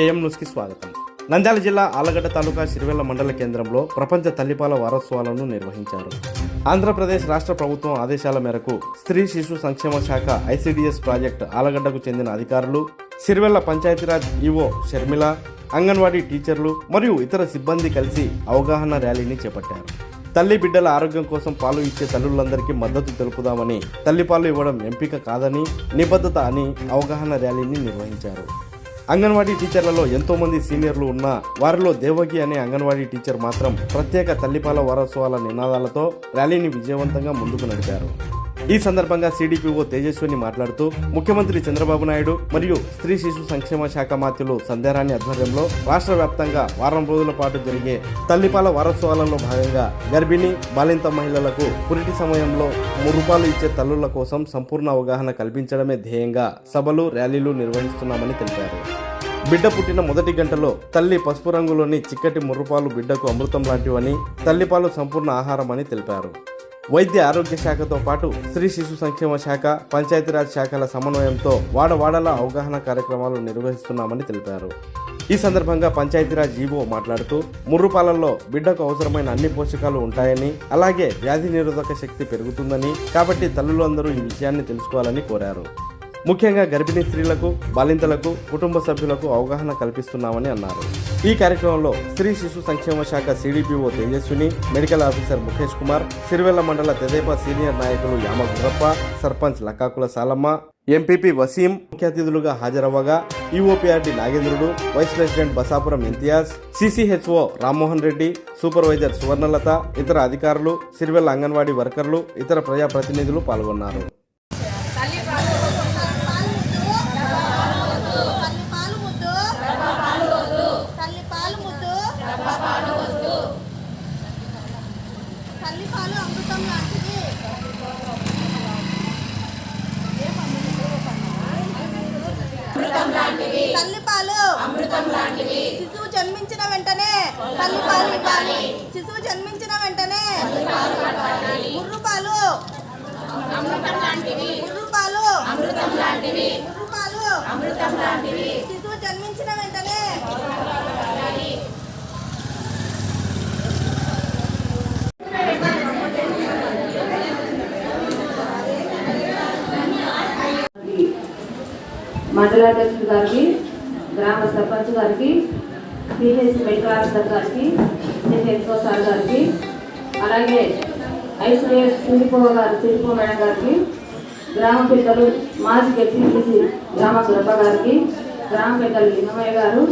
AM న్యూస్కి స్వాగతం. నంద్యాల జిల్లా ఆలగడ్డ తాలూకా సిరివెల్ల మండల కేంద్రంలో ప్రపంచ తల్లిపాల వారోత్సవాలను నిర్వహించారు. ఆంధ్రప్రదేశ్ రాష్ట్ర ప్రభుత్వం ఆదేశాల మేరకు స్త్రీ శిశు సంక్షేమ శాఖ ఐసిడిఎస్ ప్రాజెక్ట్ ఆలగడ్డకు చెందిన అధికారులు సిరివెల్ల పంచాయతీరాజ్ ఈవో షర్మిల అంగన్వాడీ టీచర్లు మరియు ఇతర సిబ్బంది కలిసి అవగాహన ర్యాలీని చేపట్టారు. తల్లి బిడ్డల ఆరోగ్యం కోసం పాలు ఇచ్చే తల్లులందరికీ మద్దతు తెలుపుదామని తల్లిపాలు ఇవ్వడం ఎంపిక కాదని నిబద్ధత అని అవగాహన ర్యాలీని నిర్వహించారు. అంగన్వాడీ టీచర్లలో ఎంతో మంది సీనియర్లు ఉన్నా వారిలో దేవకి అనే అంగన్వాడీ టీచర్ మాత్రం ప్రత్యేక తల్లిపాల వారోత్సవాల నినాదాలతో ర్యాలీని విజయవంతంగా ముందుకు నడిపారు. ఈ సందర్భంగా సిడిపిఓ తేజస్విని మాట్లాడుతూ ముఖ్యమంత్రి చంద్రబాబు నాయుడు మరియు స్త్రీ శిశు సంక్షేమ శాఖ మాత్యులు సంధ్యారాణి ఆధ్వర్యంలో రాష్ట్ర వ్యాప్తంగా వారం రోజుల పాటు జరిగే తల్లిపాల వారోత్సవాలలో భాగంగా గర్భిణి బాలింత మహిళలకు పురిటి సమయంలో మురుపాలు ఇచ్చే తల్లుల కోసం సంపూర్ణ అవగాహన కల్పించడమే ధ్యేయంగా సభలు ర్యాలీలు నిర్వహిస్తున్నామని తెలిపారు. బిడ్డ పుట్టిన మొదటి గంటలో తల్లి పసుపు రంగులోని చిక్కటి ముర్రుపాలు బిడ్డకు అమృతం లాంటివని తల్లిపాలు సంపూర్ణ ఆహారం అని తెలిపారు. వైద్య ఆరోగ్య శాఖతో పాటు స్త్రీ శిశు సంక్షేమ శాఖ పంచాయతీరాజ్ శాఖల సమన్వయంతో వాడవాడల అవగాహన కార్యక్రమాలు నిర్వహిస్తున్నామని తెలిపారు. ఈ సందర్భంగా పంచాయతీరాజ్ ఈవో మాట్లాడుతూ ముర్రుపాలల్లో బిడ్డకు అవసరమైన అన్ని పోషకాలు ఉంటాయని అలాగే వ్యాధి నిరోధక శక్తి పెరుగుతుందని కాబట్టి తల్లులందరూ ఈ విషయాన్ని తెలుసుకోవాలని కోరారు. ముఖ్యంగా గర్భిణీ స్త్రీలకు బాలింతలకు కుటుంబ సభ్యులకు అవగాహన కల్పిస్తున్నామని అన్నారు. ఈ కార్యక్రమంలో స్త్రీ శిశు సంక్షేమ శాఖ CDPO Tejaswini medical officer Mukesh Kumar Sirivella మండల తెదేపా సీనియర్ నాయకులు యామ గురప్ప సర్పంచ్ లక్కాకుల సాలమ్మ ఎంపీపీ వసీం ముఖ్య అతిథులుగా హాజరవ్వగా EOPRD Nagendrudu vice president Basapuram Imtiaz CCHO Rammohan Reddy supervisor Suvarnalatha ఇతర అధికారులు సిరివెల్ల అంగన్వాడీ వర్కర్లు ఇతర ప్రజాప్రతినిధులు పాల్గొన్నారు తల్లి పాలు తల్లి పాలు ముద్దు తల్లి పాలు ముద్దు తల్లి పాలు అమృతం లాంటిది తల్లి పాలు అమృతం లాంటివి శిశువు జన్మించిన వెంటనే తల్లి పాలు ఇవ్వాలి. శిశువు జన్మించిన వెంటనే ముర్రు పాలు. అమృతం లాంటివి ముర్రు పాలు. అమృతం లాంటివి ముర్రు పాలు. అమృతం లాంటివి శిశువు జన్మించిన వెంటనే మండలాధ్యక్షుడు గారికి గ్రామ సర్పంచ్ గారికి పిహెచ్ మెడికల్ ఆఫీసర్ గారికి హెచ్ఓ సార్ గారికి అలాగే ఐసీఎస్ సిరిపో గారు సిరిపో మేడం గారికి గ్రామ పెద్దలు మాజీ ఎంపీటీసీ గ్రామ సురభ గారికి గ్రామ పెద్దలు లింగమయ్య గారు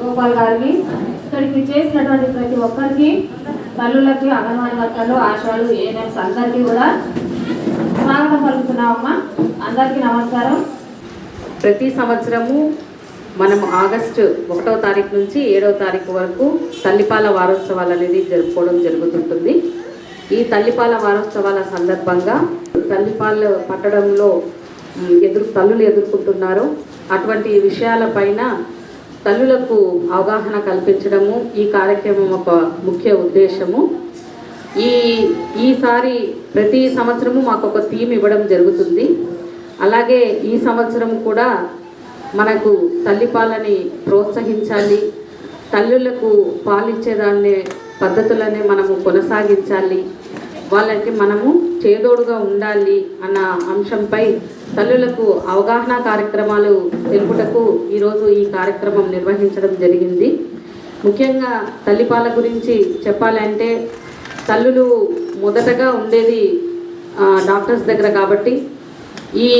గోపాల్ గారికి ఇక్కడికి చేసినటువంటి ప్రతి ఒక్కరికి తల్లులకి అంగన్వాడీ వర్కర్లు ఆశాలు ఏఎన్ఎంస్ అందరికీ కూడా స్వాగతం పలుకుతున్నామమ్మా. అందరికీ నమస్కారం. ప్రతి సంవత్సరము మనం ఆగస్టు ఒకటో తారీఖు నుంచి ఏడవ తారీఖు వరకు తల్లిపాల వారోత్సవాలు అనేది జరుపుకోవడం జరుగుతుంటుంది. ఈ తల్లిపాల వారోత్సవాల సందర్భంగా తల్లిపాలు పట్టడంలో ఎదురు తల్లులు ఎదుర్కొంటున్నారు. అటువంటి విషయాలపైన తల్లులకు అవగాహన కల్పించడము ఈ కార్యక్రమం ఒక ముఖ్య ఉద్దేశము. ఈ ఈసారి ప్రతి సంవత్సరము మాకు ఒక థీమ్ ఇవ్వడం జరుగుతుంది. అలాగే ఈ సంవత్సరం కూడా మనకు తల్లిపాలని ప్రోత్సహించాలి తల్లులకు పాలిచ్చేదాన్ని పద్ధతులనే మనము కొనసాగించాలి వాళ్ళకి మనము చేదోడుగా ఉండాలి అన్న అంశంపై తల్లులకు అవగాహన కార్యక్రమాలు తెలుపుటకు ఈరోజు ఈ కార్యక్రమం నిర్వహించడం జరిగింది. ముఖ్యంగా తల్లిపాల గురించి చెప్పాలంటే తల్లులు మొదటగా ఉండేది డాక్టర్స్ దగ్గర కాబట్టి ఈ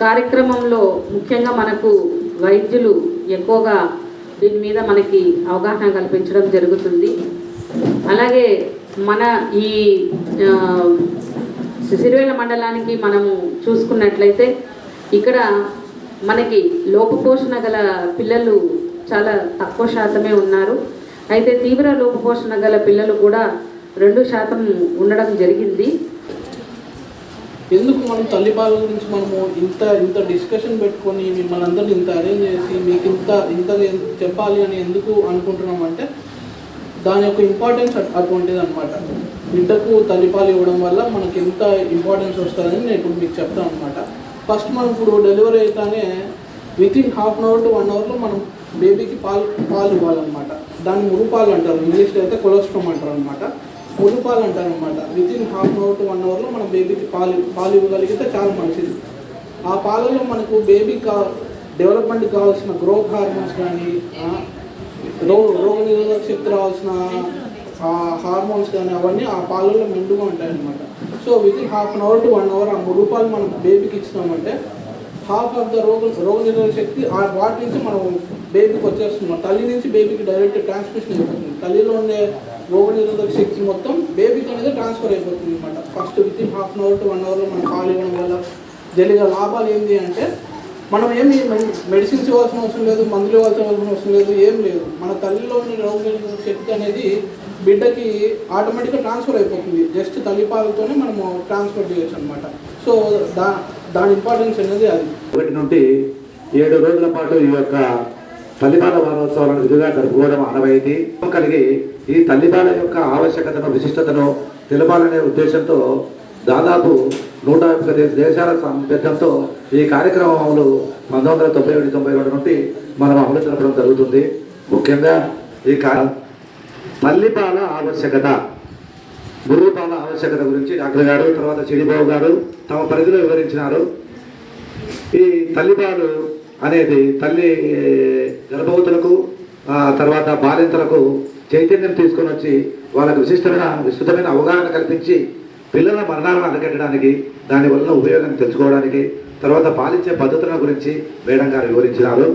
కార్యక్రమంలో ముఖ్యంగా మనకు వైద్యులు ఎక్కువగా దీని మీద మనకి అవగాహన కల్పించడం జరుగుతుంది. అలాగే మన ఈ ఆ, సిరివేల మండలానికి మనము చూసుకున్నట్లయితే ఇక్కడ మనకి లోపపోషణ గల పిల్లలు చాలా తక్కువ శాతమే ఉన్నారు. అయితే తీవ్ర లోపపోషణ గల పిల్లలు కూడా రెండు శాతం ఉండడం జరిగింది. ఎందుకు మనం తల్లిపాల గురించి మనము ఇంత ఇంత డిస్కషన్ పెట్టుకొని మిమ్మల్ని అందరిని ఇంత అరేంజ్ చేసి మీకు ఇంత ఇంత చెప్పాలి అని ఎందుకు అనుకుంటున్నాం అంటే దాని యొక్క ఇంపార్టెన్స్ అటువంటిది అనమాట బిడ్డకు తల్లిపాలు ఇవ్వడం వల్ల మనకి ఎంత ఇంపార్టెన్స్ వస్తుందని నేను ఇప్పుడు మీకు చెప్తాను అనమాట ఫస్ట్ మనం ఇప్పుడు డెలివరీ అయితేనే within half an hour to one అవర్లో మనం బేబీకి పాలు పాలు ఇవ్వాలన్నమాట. దాన్ని మురుపాలు అంటారు. ఇంగ్లీష్లో అయితే కొలెస్ట్రామ్ అంటారు అనమాట మురుపాలు అంటారు అనమాట within half an hour to one అవర్లో మనం బేబీకి పాలు పాలు ఇవ్వగలిగితే చాలా మంచిది. ఆ పాలలో మనకు బేబీకి కా డెవలప్మెంట్కి కావాల్సిన గ్రోత్ హార్మోన్స్ కానీ రో రోగ నిరోధక శక్తి రావాల్సిన హార్మోన్స్ కానీ అవన్నీ ఆ పాలలో మెండుగా ఉంటాయి అనమాట so within half an hour to one hour ఆ మూడు రూపాయలు మనం బేబీకి ఇచ్చినామంటే హాఫ్ ఆఫ్ ద రోగ రోగ నిరోధక శక్తి ఆ వాటి నుంచి మనం బేబీకి వచ్చేస్తున్నాం తల్లి నుంచి బేబీకి డైరెక్ట్ ట్రాన్స్మిషన్ అయిపోతుంది తల్లిలో ఉండే రోగ నిరోధక శక్తి మొత్తం బేబీకి అనేది ట్రాన్స్ఫర్ అయిపోతుంది అనమాట first within half an hour to one అవర్లో మనం పాలు ఇవ్వడం వల్ల జరిగే లాభాలు ఏంటి అంటే మనం ఏమి మెడిసిన్స్ ఇవ్వాల్సిన అవసరం లేదు మందులు ఇవ్వాల్సిన అవసరం లేదు ఏం లేదు. మన తల్లిలోని రోగ నిరోధక శక్తి అనేది బిడ్డకి ఆటోమేటిక్గా ట్రాన్స్ఫర్ అయిపోతుంది. జస్ట్ తల్లిపాలతోనే మనము ట్రాన్స్ఫర్ చేయొచ్చు అనమాట సో దా దాని ఇంపార్టెన్స్ అనేది అది. ఒకటి నుండి ఏడు రోజుల పాటు ఈ యొక్క తల్లిపాల వారోత్సవాలను విధిగా జరుపుకోవడం ఆనవాయితీ. కలిగి ఈ తల్లిపాల యొక్క ఆవశ్యకతను విశిష్టతను తెలపాలనే ఉద్దేశంతో దాదాపు నూట ముప్పై దేశాల సంబద్ధంతో ఈ కార్యక్రమం అమలు పంతొమ్మిది వందల తొంభై ఒకటి తొంభై రెండు నుండి మనం అమలు జరపడం జరుగుతుంది. ముఖ్యంగా ఈ తల్లిపాల ఆవశ్యకత గురువుపాల ఆవశ్యకత గురించి డాక్టర్ గారు తర్వాత చిడిబాబు గారు తమ పరిధిలో వివరించినారు. ఈ తల్లిపాలు అనేది తల్లి గర్భవతులకు తర్వాత బాలింతలకు చైతన్యం తీసుకొని వచ్చి వాళ్ళకు విశిష్టమైన విస్తృతమైన అవగాహన కల్పించి పిల్లల మరణాలను అరికట్టడానికి దాని వల్ల ఉపయోగం తెలుసుకోవడానికి తర్వాత పాలించే పద్ధతుల గురించి వేడం గారు వివరించినారు.